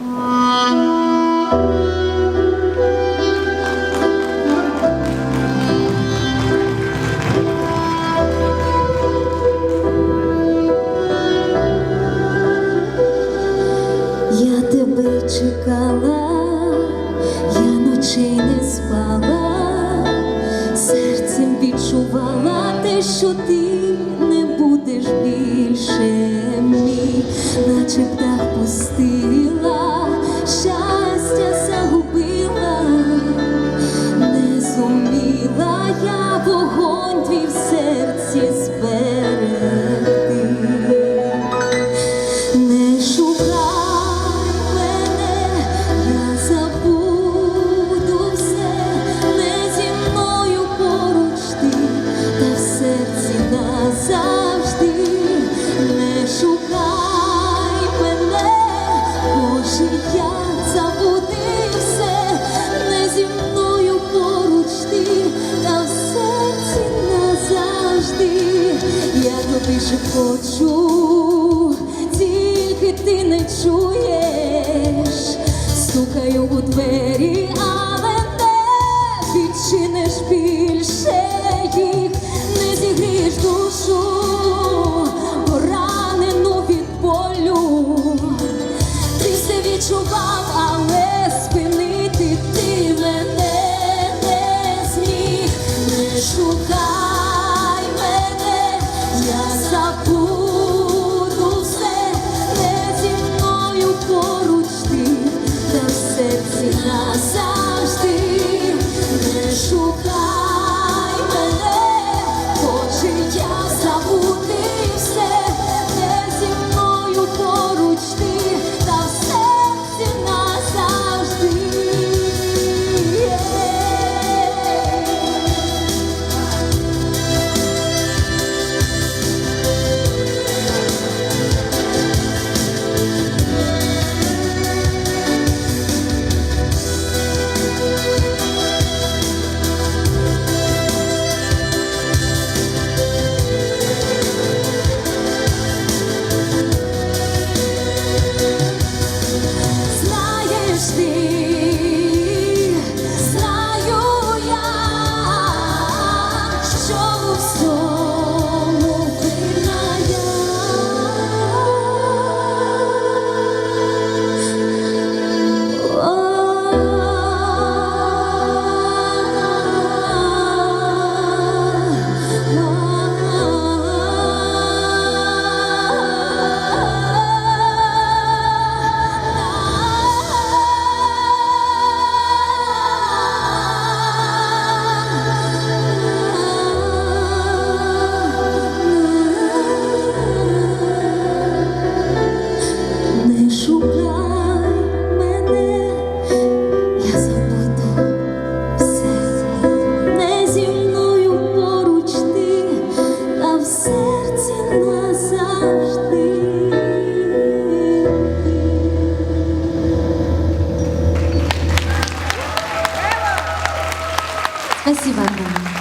Я тебе чекала, я ночей не спала, серцем відчувала те, що ти не будеш більше мій, наче птах пустила, я вогонь твій в Я шепочу, тільки ти не чуєш, стукаю у двері, але не відчиниш більше їх, не зігрієш душу, поранену від болю. Ти все відчував, але спинити ти мене не зміг. Не шукай Не шукай see. Спасибо, Антон.